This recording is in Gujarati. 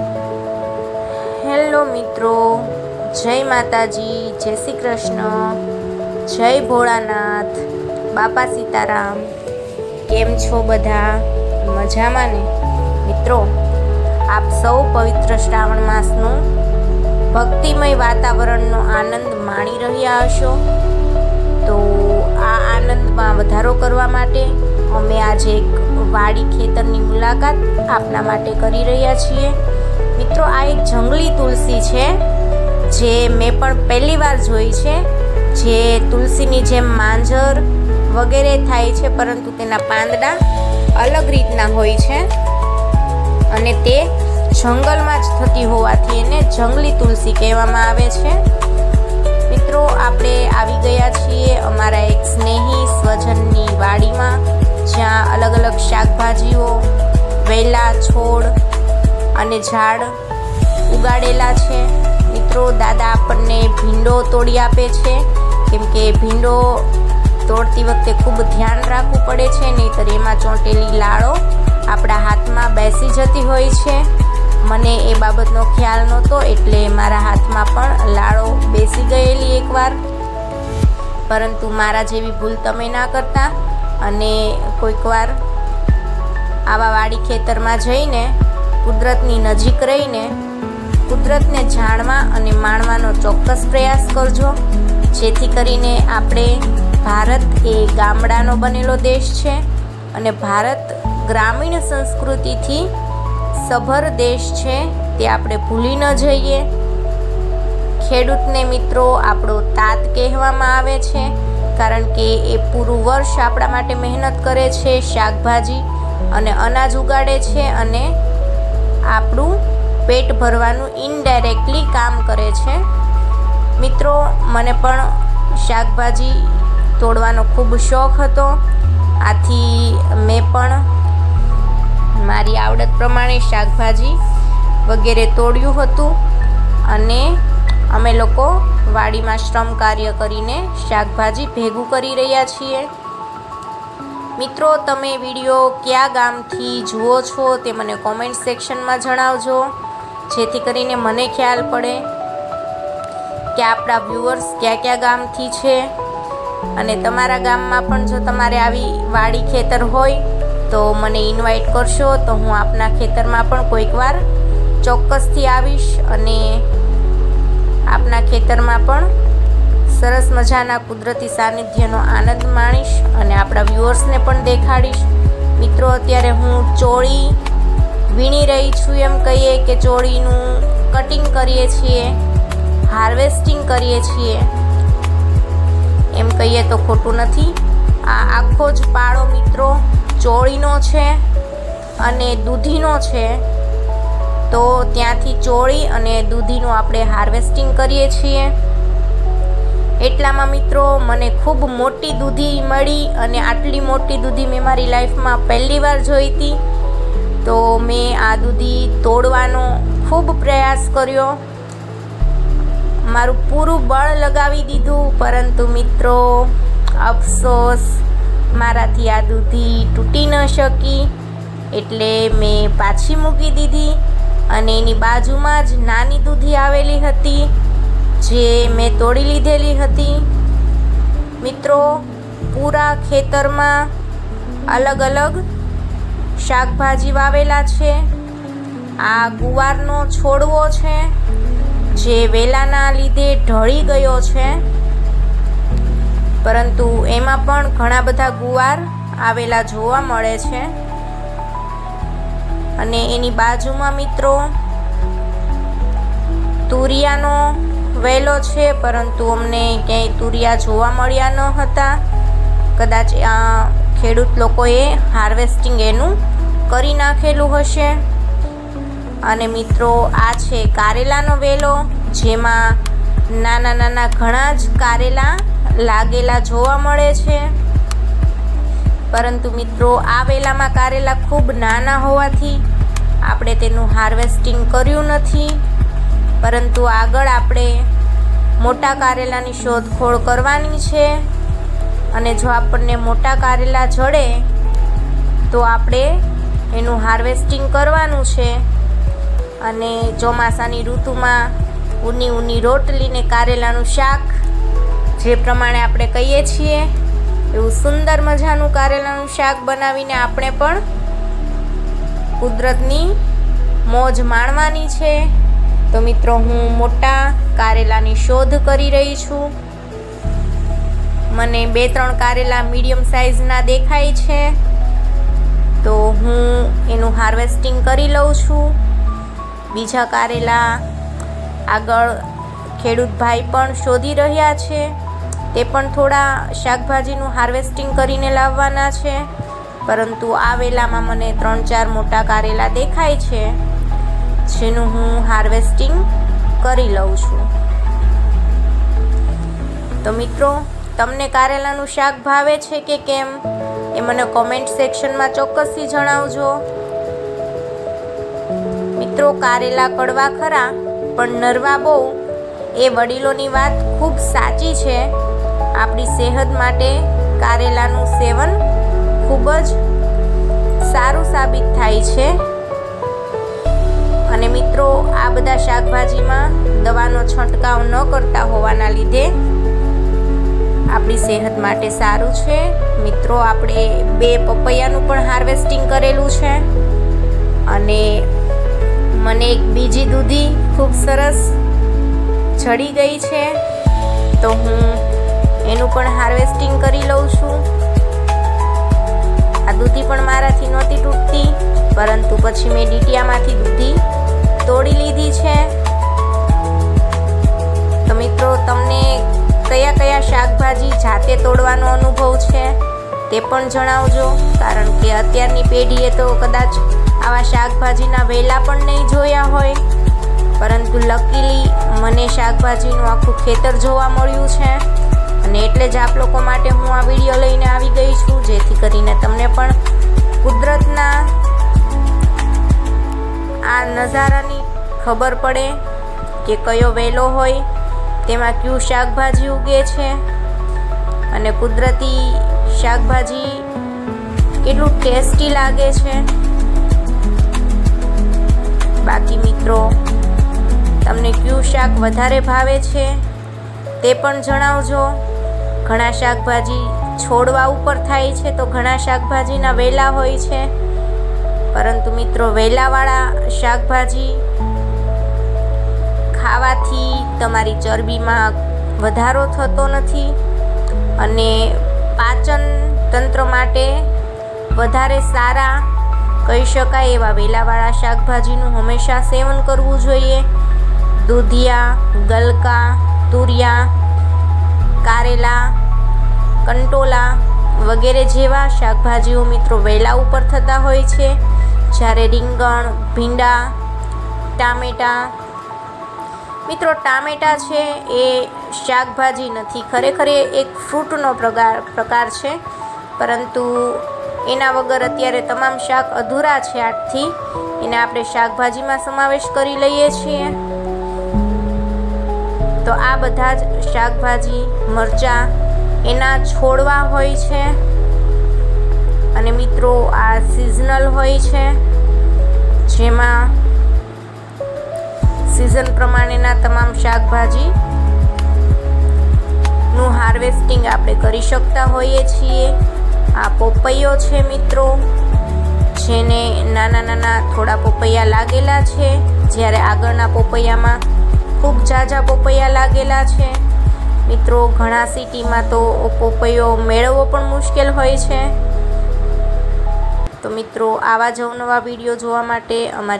હેલો મિત્રો, જય માતાજી, જય શ્રી કૃષ્ણ, જય ભોળાનાથ, બાપા સીતારામ. કેમ છો બધા? મજામાં ને? મિત્રો, આપ સૌ પવિત્ર શ્રાવણ માસનું ભક્તિમય વાતાવરણનો આનંદ માણી રહ્યા હશો? તો આ આનંદમાં વધારો કરવા માટે અમે આજે એક વાડી ખેતરની મુલાકાત આપના માટે કરી રહ્યા છીએ. મિત્રો, આ એક જંગલી તુલસી છે, જે મેં પણ પહેલી વાર જોઈ છે, જે તુલસીની જેમ માંજર વગેરે થાય છે, પરંતુ તેના પાંદડા અલગ રીતના હોય છે અને તે જંગલમાં જ થતી હોવાથી એને જંગલી તુલસી કહેવામાં આવે છે. મિત્રો, આપણે આવી ગયા છીએ અમારા એક સ્નેહી સ્વજનની વાડીમાં, જ્યાં અલગ અલગ શાકભાજીઓ, વેલા, છોડ અને ઝાડ ઉગાડેલા છે. મિત્રો, દાદા આપણને ભીંડો તોડી આપે છે. કેમ કે ભીંડો તોડતી વખતે ખૂબ ધ્યાન રાખવું પડે છે, નહીંતર એમાં ચોંટેલી લાળો આપણા હાથમાં બેસી જતી હોય છે. મને એ બાબતનો ખ્યાલ નહોતો, એટલે મારા હાથમાં પણ લાળો બેસી ગયેલી એકવાર. પરંતુ મારા જેવી ભૂલ તમે ના કરતા. અને કોઈક વાર આવા વાડી ખેતરમાં જઈને કુદરતની નજીક રહીને કુદરતને જાણવા અને માણવાનો ચોક્કસ પ્રયાસ કરજો. જેથી કરીને આપણે ભારત એ ગામડાનો બનેલો દેશ છે અને ભારત ગ્રામીણ સંસ્કૃતિથી સભર દેશ છે તે આપણે ભૂલી ન જઈએ. ખેડૂતને મિત્રો આપણો તાત કહેવામાં આવે છે, કારણ કે એ પૂરું વર્ષ આપણા માટે મહેનત કરે છે, શાકભાજી અને અનાજ ઉગાડે છે અને આપણું પેટ ભરવાનું ઇનડાયરેક્ટલી કામ કરે છે. મિત્રો, મને પણ શાકભાજી તોડવાનો ખૂબ શોખ હતો. આથી મેં પણ મારી આવડત પ્રમાણે શાકભાજી વગેરે તોડ્યું હતું અને અમે લોકો વાડીમાં શ્રમ કાર્ય કરીને શાકભાજી ભેગું કરી રહ્યા છીએ. મિત્રો, તમે વીડિયો કયા ગામથી જુઓ છો તે મને કોમેન્ટ સેક્શનમાં જણાવજો. જેથી કરીને મને ખ્યાલ પડે કે આપણા વ્યુઅર્સ કયા કયા ગામથી છે. અને તમારા ગામમાં પણ જો તમારે આવી વાડી ખેતર હોય, તો મને ઇન્વાઇટ કરશો. તો હું આપના ખેતરમાં પણ કોઈક વાર ચોક્કસથી આવીશ અને આપના ખેતરમાં પણ સરસ મજાના કુદરતી સાનિધ્યનો આનંદ માણીશ અને આપણા વ્યૂઅર્સને પણ દેખાડીશ. મિત્રો, અત્યારે હું ચોળી વીણી રહી છું એમ કહીએ કે ચોળીનું કટિંગ કરીએ છીએ હાર્વેસ્ટિંગ કરીએ છીએ. એમ કહીએ તો ખોટું નથી. આ આખો જ પાળો મિત્રો ચોળીનો છે અને દૂધીનો છે. તો ત્યાંથી ચોળી અને દૂધીનું આપણે હાર્વેસ્ટિંગ કરીએ છીએ. એટલામાં મિત્રો, મને ખૂબ મોટી દૂધી મળી અને આટલી મોટી દૂધી મેં મારી લાઈફમાં પહેલી વાર જોઈ હતી. તો મેં આ દૂધી તોડવાનો ખૂબ પ્રયાસ કર્યો. મારું પૂરું બળ લગાવી દીધું, પરંતુ મિત્રો, અફસોસ, મારાથી આ દૂધી તૂટી ન શકી. એટલે મેં પાછી મૂકી દીધી અને એની બાજુમાં જ નાની દૂધી આવેલી હતી. જે મેં તોડી લીધેલી હતી. મિત્રો, પૂરા ખેતરમાં અલગ અલગ શાકભાજી વાવેલા છે. આ ગુવારનો છોડવો છે, જે વેલાના લીધે ઢળી ગયો છે. પરંતુ એમાં પણ ઘણા બધા ગુવાર આવેલા જોવા મળે છે. અને એની બાજુમાં, મિત્રો, તુરિયાનો વેલો છે, પરંતુ અમને ક્યાંય તુરિયા જોવા મળ્યા ન હતા. કદાચ આ ખેડૂત લોકોએ હાર્વેસ્ટિંગ એનું કરી નાખેલું હશે. અને મિત્રો, આ છે કારેલાનો વેલો, જેમાં નાના નાના ઘણા જ કારેલા લાગેલા જોવા મળે છે. પરંતુ મિત્રો, આ વેલામાં કારેલા ખૂબ નાના હોવાથી આપણે તેનું હાર્વેસ્ટિંગ કર્યું નથી. પરંતુ આગળ આપણે મોટા કારેલાની શોધખોળ કરવાની છે અને જો આપણને મોટા કારેલા જડે, તો આપણે એનું હાર્વેસ્ટિંગ કરવાનું છે અને ચોમાસાની ઋતુમાં ઊની ઊની રોટલીને કારેલાનું શાક, જે પ્રમાણે આપણે કહીએ છીએ, એવું સુંદર મજાનું કારેલાનું શાક બનાવીને આપણે પણ કુદરતની મોજ માણવાની છે. તો મિત્રો, હું મોટા કારેલાની શોધ કરી રહી છું. મને બે ત્રણ કારેલા મીડિયમ સાઇઝના દેખાય છે. તો હું એનું હાર્વેસ્ટિંગ કરી લઉં છું. બીજા કારેલા આગળ ખેડૂત ભાઈ પણ શોધી રહ્યા છે. તે પણ થોડા શાકભાજીનું હાર્વેસ્ટિંગ કરીને લાવવાના છે. પરંતુ આ વેલામાં મને ત્રણ ચાર મોટા કારેલા દેખાય છે. જેનું હું હાર્વેસ્ટિંગ કરી લઉં છું. તો મિત્રો, તમને કારેલાનું શાક ભાવે છે કે કેમ? એ મને કોમેન્ટ સેક્શનમાં ચોક્કસથી જણાવજો. મિત્રો, કારેલા કડવા ખરા, પણ નરવા બહુ. એ વડીલોની વાત ખૂબ સાચી છે. આપણી સેહત માટે કારેલાનું સેવન ખૂબ જ સારું સાબિત થાય છે. મિત્રો, આ બધા શાકભાજીમાં દવાનો છંટકાવ ન કરતા હોવાના લીધે આપણી સેહત માટે સારું છે. મિત્રો, આપણે બે પપૈયાનું પણ હાર્વેસ્ટિંગ કરેલું છે અને મને એક બીજી દૂધી ખૂબ સરસ ચડી ગઈ છે. તો હું એનું પણ હાર્વેસ્ટિંગ કરી લઉં છું. આ દૂધી પણ મારાથી નહોતી તૂટતી, પરંતુ પછી મેં ડીટીયામાંથી દૂધી તોડી લીધી છે. તો મિત્રો, તમને કયા કયા શાકભાજી જાતે તોડવાનો અનુભવ છે તે પણ જણાવજો, કારણ કે અત્યારની પેઢીએ તો કદાચ આવા શાકભાજીના વેલા પણ નહીં જોયા હોય. પરંતુ લકીલી મને શાકભાજીનું આખું ખેતર જોવા મળ્યું છે અને એટલે જ આપ લોકો માટે હું આ વીડિયો લઈને આવી ગઈ છું, જેથી કરીને તમને પણ કુદરતના નજારાની ખબર પડે કે કયો વેલો હોય, તેમાં કયું શાકભાજી ઉગે છે અને કુદરતી શાકભાજી કેટલું ટેસ્ટી લાગે છે. બાકી મિત્રો, તમને કયું શાક વધારે ભાવે છે તે પણ જણાવજો. ઘણા શાકભાજી છોડવા ઉપર થાય છે તો ઘણા શાકભાજીના વેલા હોય છે. પરંતુ મિત્રો, વેલાવાળા શાકભાજી ખાવાથી તમારી ચરબીમાં વધારો થતો નથી અને પાચન તંત્ર માટે વધારે સારા, કહી શકાય, એવા વેલાવાળા શાકભાજીનું હંમેશા સેવન કરવું જોઈએ. દૂધિયા, ગલકા, તુરિયા, કારેલા, કંટોલા વગેરે જેવા શાકભાજીઓ મિત્રો વેલા ઉપર થતા હોય છે. જ્યારે રીંગણ, ભીંડા, ટામેટાં મિત્રો, ટામેટાં છે એ શાકભાજી નથી. ખરેખર એ એક ફ્રૂટનો પ્રકાર પ્રકાર છે. પરંતુ એના વગર અત્યારે તમામ શાક અધૂરા છે આટથી એને આપણે શાકભાજીમાં સમાવેશ કરી લઈએ છીએ. તો આ બધા જ શાકભાજી, મરચાં એના છોડવા હોય છે. મિત્રો, આ સિઝનલ હોય છે. જેમાં સિઝન પ્રમાણેના તમામ શાકભાજી નું હાર્વેસ્ટિંગ આપણે કરી શકતા હોઈએ છીએ. આ પોપૈયો છે મિત્રો, જેને નાના નાના થોડા પોપૈયા લાગેલા છે. જ્યારે આગળના પોપૈયામાં ખૂબ ઝાઝા પોપૈયા લાગેલા છે. મિત્રો, ઘણા સિટીમાં તો પોપૈયો મેળવવો પણ મુશ્કેલ હોય છે. તો મિત્રો આવા જ અવનવા વીડિયો જોવા માટે અમારી